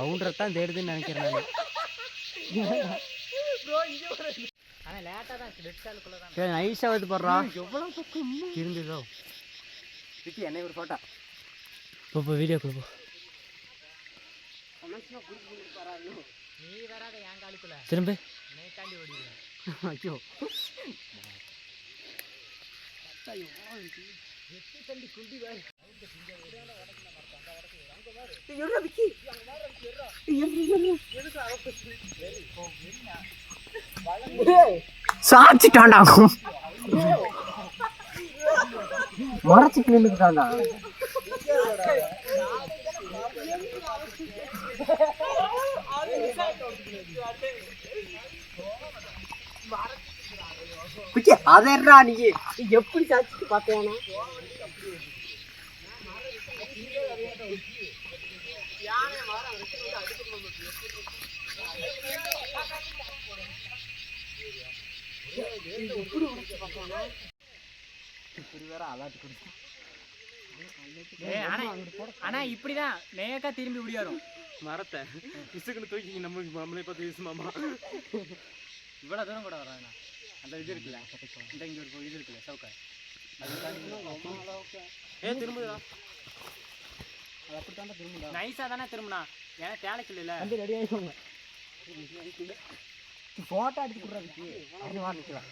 பவுண்டரை தான் தேடுதுன்னு நினைக்கிறேன் நான். நைஸாக வந்து போடுறா. எவ்வளோ பக்கம் இருந்ததோ விக்கி என்னை ஒரு ஃபோட்டோ போ போ வீடியோ கொடுப்போம் திரும்ப. ஐயோ. சாச்சிட்டான்டா மறைச்சிட்டு நின்றுட்டான்டா பிச்சை அதர்றா நீ. நீ எப்படி சாச்சிட்டு ஆனா இப்படிதான் நேக்கா திரும்பி விடியாரும் மரத்தை. இசுக்குன்னு தூக்கி நம்ம நம்மளே பார்த்து வீசுமாமா. இவ்வளவு தூரம் கூட வராங்க அந்த இது இருக்குல்ல இந்த இங்க ஒரு இது இருக்குல்ல சவுக்க. ஏ திரும்புதா நைஸா தானே திரும்பினா? ஏன்னா தேலைக்கு இல்ல வந்து ரெடி ஆகிக்கோங்க ஃபோட்டோ எடுத்து கொடுறதுக்கு. அது வாங்கிக்கலாம்